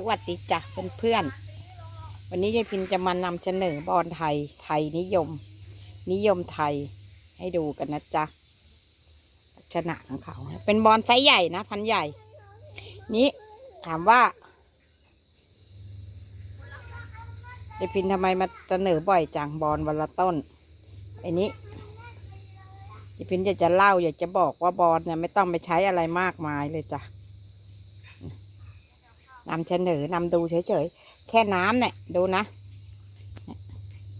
สวัสดีจ้ะเพื่อนๆ วันนี้ยายพินจะมานำเสนอบอลไทยไทยนิยม นิยมไทยให้ดูกันนะจ๊ะลักษณะของเขา เป็นบอลไซส์ใหญ่นะ พันใหญ่ นี้ถามว่ายายพินทำไมมาเสนอบ่อยจังบอลวันละต้นไอ้นี้ยายพินอยากจะเล่าอยากจะบอกว่าบอลเนี่ยไม่ต้องไปใช้อะไรมากมายเลยจ้ะ นำเสนอนำดูเฉยๆ แค่น้ำเนี่ย ดูนะ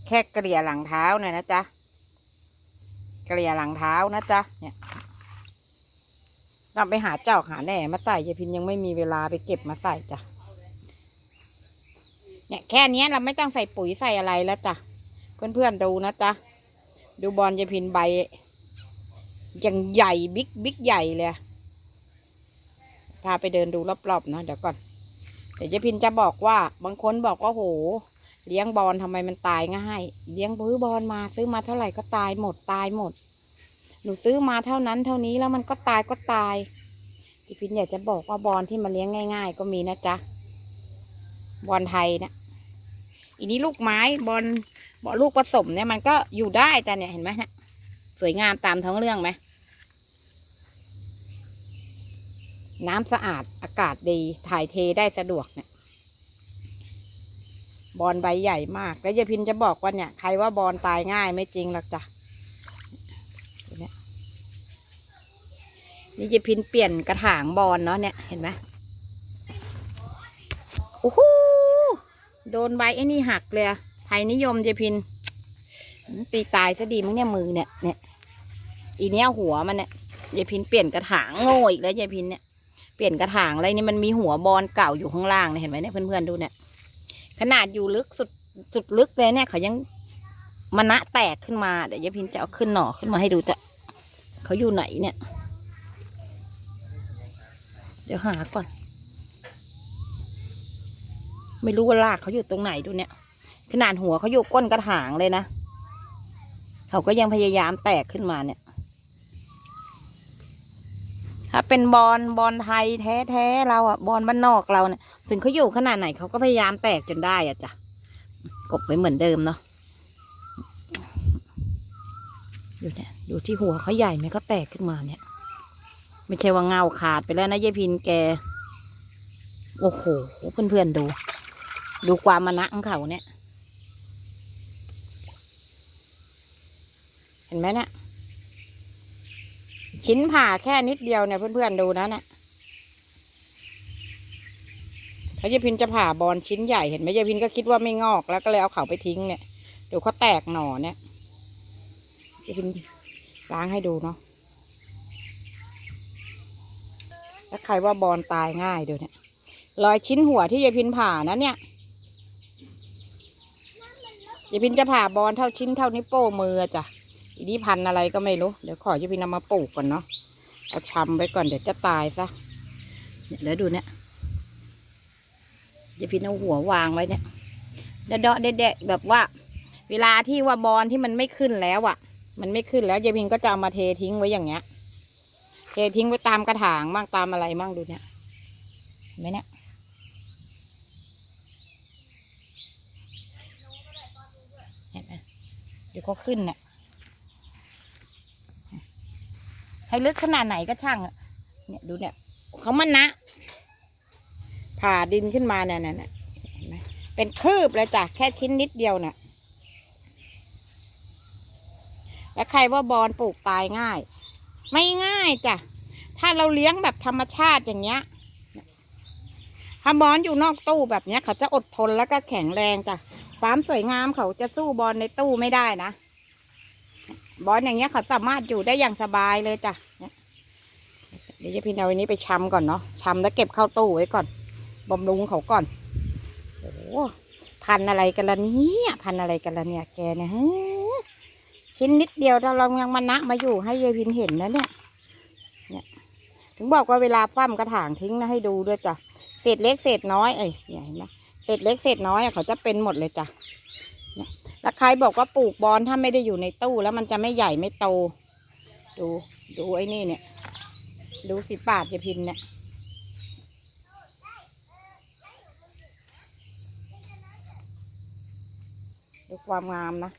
แค่เกลี่ยหลังเท้าเนี่ยนะจ๊ะ เกลี่ยหลังเท้านะจ๊ะ เนี่ยต้องไปหาเจอกหาแหน่มาใส่ยายพินยังไม่มีเวลาไปเก็บมาใส่จ้ะ เนี่ยแค่นี้เราไม่ต้องใส่ปุ๋ยใส่อะไรแล้วจ้ะ เพื่อนๆดูนะจ๊ะ ดูบอลยายพินใบยังใหญ่บิ๊กบิ๊กใหญ่เลยพาไปเดินดูรอบๆนะเดี๋ยวก่อน เดี๋ยวเจพินจะบอกว่า บางคนบอกว่าโห เลี้ยงบอลทำไมมันตายง่าย เลี้ยงบื้อบอลมาซื้อมาเท่าไหร่ก็ตายหมดตายหมด หนูซื้อมาเท่านั้นเท่านี้แล้วมันก็ตายก็ตายเจพินอยากจะบอกว่าบอลที่มาเลี้ยงง่าย ๆ ก็มีนะจ๊ะบอลไทยนะอีนี้ลูกไม้บอลบอลลูกผสมเนี่ยมันก็อยู่ได้แต่เนี่ยเห็นไหมเนี่ยสวยงามตามท้องเรื่องไหม น้ำสะอาดอากาศดีถ่ายเทได้สะดวกเนี่ยบอลใบใหญ่มาก แล้วยายพินจะบอกว่าเนี่ยใครว่าบอลตายง่ายไม่จริงหรอกจ้ะนี่ยายพินเปลี่ยนกระถางบอลเนาะเนี่ยเห็นไหมโอ้โหโดนใบไอ้นี่หักเลยไทยนิยมยายพิน ตีตายซะดีมั้งเนี่ยมือเนี่ยเนี่ยอีเนี้ยหัวมันเนี่ยยายพินเปลี่ยนกระถางโง่อีกแล้วยายพินเนี่ย เปลี่ยนกระถางอะไรนี่มันมีหัวบอลเก่าอยู่ข้างล่างเนี่ยเห็นไหมเนี่ยเพื่อนๆดูเนี่ย ขนาดอยู่ลึกสุดสุดลึกเลยเนี่ยเขายังมณะแตกขึ้นมาเดี๋ยวยายพินจะเอาขึ้นหน่อขึ้นมาให้ดูจะเขาอยู่ไหนเนี่ย เดี๋ยวหาก่อน ไม่รู้ว่ารากเขาอยู่ตรงไหนดูเนี่ย ขนาดหัวเขาอยู่ก้นกระถางเลยนะเขาก็ยังพยายามแตกขึ้นมาเนี่ย ถ้า เป็นบอลบอลไทยแท้ๆเราอะบอลบ้านนอกเราเนี่ยถึงเขาอยู่ขนาดไหนเขาก็พยายามแตกจนได้อะจ้ะกบไวเหมือนเดิมเนาะดูเนี่ยดูที่หัวเขาใหญ่ไหมก็แตกขึ้นมาเนี่ย ไม่ใช่ว่าเงาขาดไปแล้วนะยายพินแก โอ้โหเพื่อนๆดู ดูความมณะของเขาเนี่ย เห็นไหมเนี่ย ชิ้นผ่าแค่นิดเดียวเนี่ยเพื่อนๆดูนะเนี่ยพระยายพินจะผ่าบอลชิ้นใหญ่เห็นไหมยายพินก็คิดว่าไม่งอกแล้วก็เลยเอาเขาไปทิ้งเนี่ยเดี๋ยวเขาแตกหน่อเนี่ยยายพินล้างให้ดูเนาะแล้วใครว่าบอลตายง่ายดูเนี่ยรอยชิ้นหัวที่ยายพินผ่านะเนี่ยยายพินจะผ่าบอลเท่าชิ้นเท่านิ้วโป้งมือจ้ะ อีนี่พันธ์อะไรก็ไม่รู้ เดี๋ยวขอจะพินเอามาปลูกก่อนเนาะ เอาชำไว้ก่อนเดี๋ยวจะตายซะเนี่ยแล้วดูเนี่ยจะพินเอาหัววางไว้เนี่ยเดาะเดะแบบว่า เวลาที่ว่าบอลที่มันไม่ขึ้นแล้วอะ่ะ มันไม่ขึ้นแล้วยายพินก็จะเอามาเททิ้งไว้อย่างเงี้ย เททิ้งไว้ตามกระถางบ้างตามอะไรบ้างดูเนี่ยเห็นไหมเนี่ยเห็นไหมเดี๋ยวเขาขึ้นเนี่ย ให้ลึกขนาดไหนก็ช่างเนี่ยดูเนี่ยเขามันนะ ผ่าดินขึ้นมาเนี่ยเนี่ยเนี่ยเห็นไหมเป็นคืบเลยจ้ะแค่ชิ้นนิดเดียวเนี่ยแล้วใครว่าบอลปลูกตายง่าย ไม่ง่ายจ้ะถ้าเราเลี้ยงแบบธรรมชาติอย่างเงี้ยถ้าบอลอยู่นอกตู้แบบเนี้ย เขาจะอดทนแล้วก็แข็งแรงจ้ะความสวยงามเขาจะสู้บอลในตู้ไม่ได้นะ บอลอย่างเงี้ยเขาสามารถอยู่ได้อย่างสบายเลยจ้ะเดี๋ยวจะพี่เอาอันนี้ไปชำก่อนเนาะชำแล้วเก็บเข้าตู้ไว้ก่อนบำรุงเขาก่อนโอ้โหพันอะไรกันละเนี่ยพันอะไรกันละเนี่ย แกเนี่ยฮะชิ้นนิดเดียวถ้าเรายังมานะมาอยู่ให้ยายพินเห็นนะเนี่ยเนี่ย ถึงบอกว่าเวลาคว่ำกระถางทิ้งนะให้ดูด้วยจ้ะเศษเล็กเศษน้อยเอ้ยเนี่ยเห็นไหมเศษเล็กเศษน้อยเขาจะเป็นหมดเลยจ้ะ ล้วใครบอกว่าปลูกบอนถ้าไม่ได้อยู่ในตู้แล้วมันจะไม่ใหญ่ไม่โต ดู ดูไอ้นี่เนี่ย ดูสิปาดจะพินเนี่ยดูความงามนะ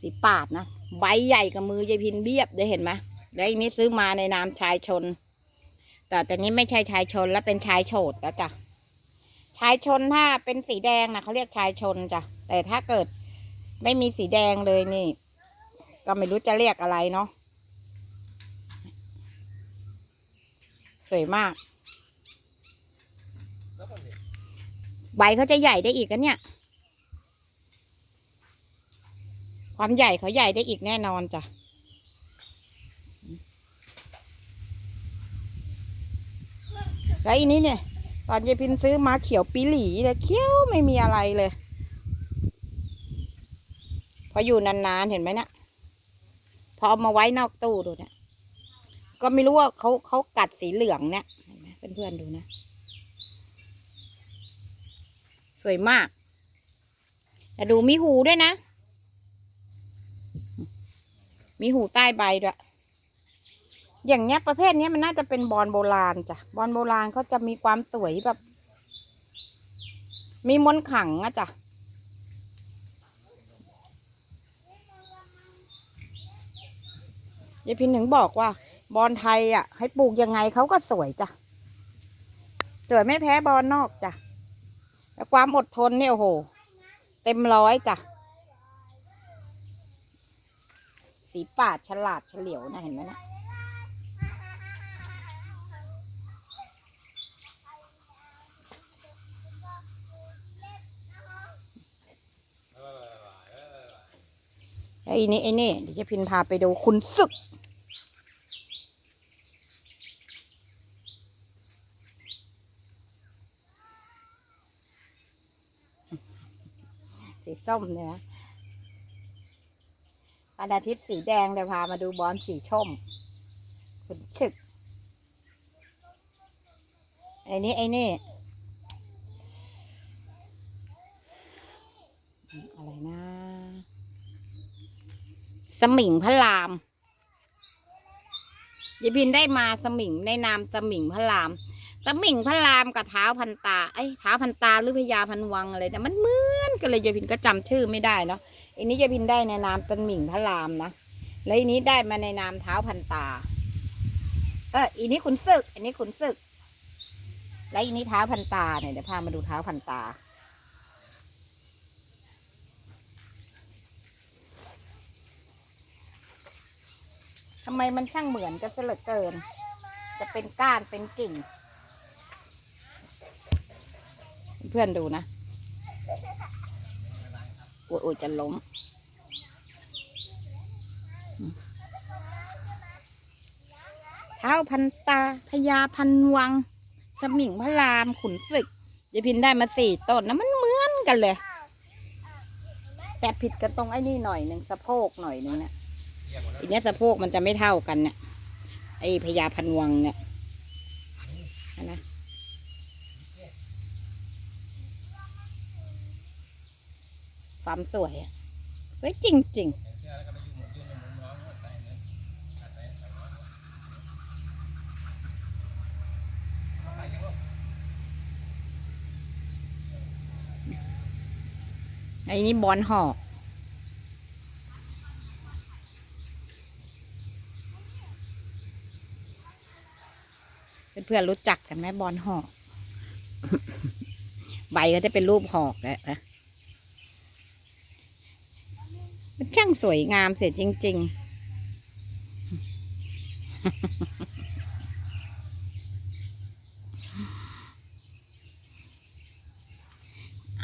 สีปาดนะ ใบใหญ่กับมือยายพินเบียบได้เห็นไหมแล้วอันนี้ซื้อมาในนามชายชน แต่แต่นี้ไม่ใช่ชายชนแล้วเป็นชายโฉดแล้วจ้ะ ชายชนถ้าเป็นสีแดงนะเขาเรียกชายชนจ้ะแต่ถ้าเกิดไม่มีสีแดงเลยนี่ ก็ไม่รู้จะเรียกอะไรเนาะสวยมาก ใบเขาจะใหญ่ได้อีกกันเนี่ย ความใหญ่เขาใหญ่ได้อีกแน่นอนจ้ะแล้วอีนี้เนี่ย ตอนยายพินซื้อมาเขียวปีหลีเลยเขียวไม่มีอะไรเลย พออยู่นานๆเห็นไหมเนะี่ยพอเอามาไว้นอกตู้ดูเนี่ยก็ไม่รู้ว่าเขาเขากัดสีเหลืองเนี่ยเห็นไหมเพื่อนๆดูนะ สวยมากแต่ดูมีหูด้วยนะ มีหูใต้ใบด้วย อย่างเงี้ยประเภทเนี้ยมันน่าจะเป็นบอลโบราณจ้ะบอลโบราณเขาจะมีความสวยแบบ มีมนขังอะจ้ะยายพินถึงบอกว่า บอลไทยอะ ให้ปลูกยังไงเขาก็สวยจ้ะสวยไม่แพ้บอลนอกจ้ะแต่ความอดทนเนี่ยโอ้โห เต็มร้อยจ้ะสีปาดฉลาดเฉลียวนะเห็นไหมนะ ไอ้นี่ไอ้นี่เดี๋ยวจะพินพาไปดูคุณศึก สีส้มเนี่ยนะวันอาทิตย์สีแดงเดี๋ยวพามาดูบอลสีส้มคุณศึก ไอ้นี่ไอ้นี่ อะไรนะ สมิงพระรามยายพินได้มาสมิงในนามสมิงพระราม สมิงพระรามกับเท้าพันตาไอ้ยเท้าพันตาหรือพญาพันวังอะไรแต่มันเหมือนกันเลยยายพินก็จำชื่อไม่ได้เนาะอันนี้ยายพินได้ในนามสมิงพระรามนะแล้วอันนี้ได้มาในนามเท้าพันตาเอออันนี้ขุนศึก อันนี้ขุนศึก แล้วอันนี้เท้าพันตาเนี่ยเดี๋ยวพามาดูเท้าพันตา ทำไมมันช่างเหมือนกันเหลือเกิน จะเป็นก้านเป็นกิ่ง เพื่อนดูนะโอ้ยจะล้ม เท้าพันตาพญาพันวัง สมิงพระรามขุนศึกยายพินได้มาสี่ต้นนะมันเหมือนกันเลย แต่ผิดกันตรงไอ้นี่หน่อยหนึ่งสะโพกหน่อยหนึ่งเนะ ทีนี้สะโพกมันจะไม่เท่ากันเนี่ยไอ้พญาพันวังเนี่ยนะความสวยอะสวยจริงๆไอ้นี่บอลหอก เพื่อนๆรู้จักกันไหมบอลหอกใบก็จะเป็นรูปหอกแหละนะมันช่างสวยงามเสียจริง ๆ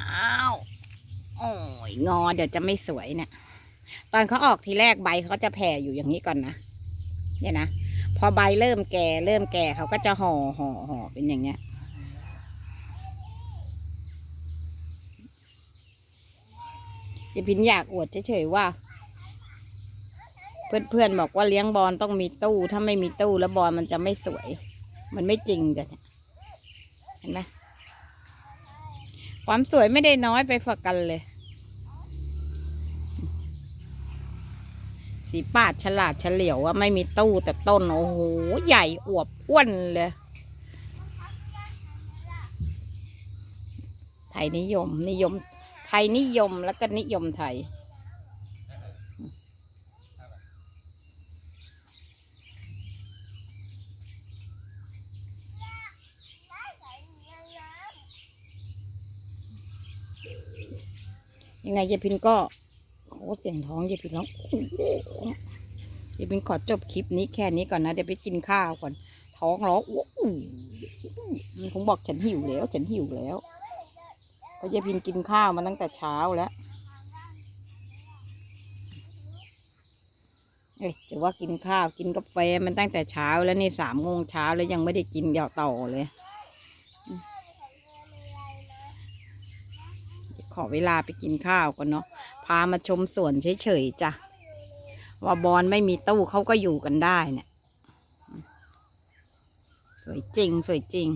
อ้าว โอ้ย งอเดี๋ยวจะไม่สวยเนี่ย ตอนเขาออกทีแรกใบเขาจะแผ่อยู่อย่างนี้ก่อนนะ เนี่ยนะ อใบเริ่มแก่ เริ่มแก่เขาก็จะห่อห่อห่อเป็นอย่างเงี้ยยายพินอยากอวดเฉยๆว่า เพื่อนๆบอกว่าเลี้ยงบอลต้องมีตู้ ถ้าไม่มีตู้แล้วบอลมันจะไม่สวย มันไม่จริงจ้ะเนี่ยเห็นไหมความสวยไม่ได้น้อยไปฝากกันเลย สีปาดฉลาดเฉลียวว่าไม่มีตู้แต่ต้น โอ้โห ใหญ่อวบอ้วนเลยไทยนิยม นิยม ไทยนิยมแล้วก็นิยมไทย ยังไงยายพินก็ เสียงท้องยายพินร้องยายพินขอจบคลิปนี้แค่นี้ก่อนนะเดี๋ยวไปกินข้าวก่อน ท้องร้องมันคงบอกฉันหิวแล้ว ฉันหิวแล้วเพราะยายพินกินข้าวมาตั้งแต่เช้าแล้วเอ้ยจะว่ากินข้าวกินกาแฟมันตั้งแต่เช้าแล้วนี่สามโมงเช้าแล้วยังไม่ได้กินเดี๋ยวต่อเลยขอเวลาไปกินข้าวก่อนเนาะ พามาชมสวนเฉยๆจ้ะ ว่าบอลไม่มีตู้เขาก็อยู่กันได้เนี่ย สวยจริง สวยจริง